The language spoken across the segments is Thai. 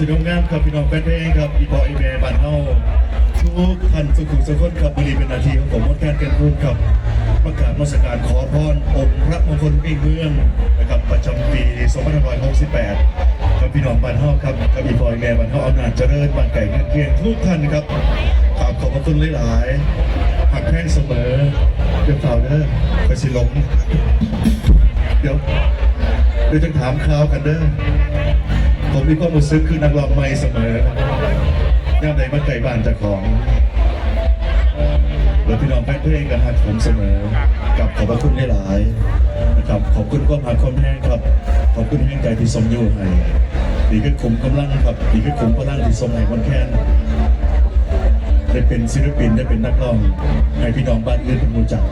ต้นโคกราบสุดงามครับพี่น้องแฟนเพลงครับอีพออีเมบ้านเฮาทุกท่านสุขุมสุขนครับบุรีเป็นนาทีของผมมดแคนเป็นรุ่นครับ ประกาศมาสการขอพรองค์พระมงคลปีเมืองนะครับประจำปี2568ครับพี่น้องบ้านเฮาครับกับอีบอยแม่บ้านเฮาอำนาจเจริญบ้านไก่เงินเกียงทุกท่านครับขอบขอบพระคุณหลายๆหักแพงเสมอเดี๋ยวข่าวเด้อไปสิหลงเดี๋ยวเดี๋ยวจะถามข่าวกันเด้อ ผมมีความรู้สึกคือนักร้องใหม่เสมอย่ามใดมาไก่บ้านเจากของแล้วพี่น้องแฟนเพลงกันหักผมเสมอ กับขอบพระคุณหลายๆนะครับ ขอบคุณความหักความแห้งครับ ขอบคุณแห้งใจที่สมอยู่ให้ดีก็คุมกำลังครับดีก็คุมกำลังที่สมให้คนแค้นได้เป็นศิลปินได้เป็นนักร้องให้พี่น้องบ้านอื่นเป็นมูจัก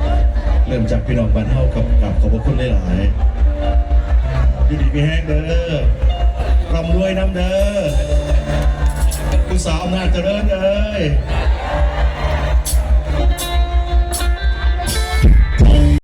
เริ่มจากพี่น้องบ้านเฮากับกับขอบพระคุณหลายๆอยู่ดีมีแห้งเด้อ ร่ำรวยน้ำเด้อผู้สาวอำนาจเจริญเอ้ย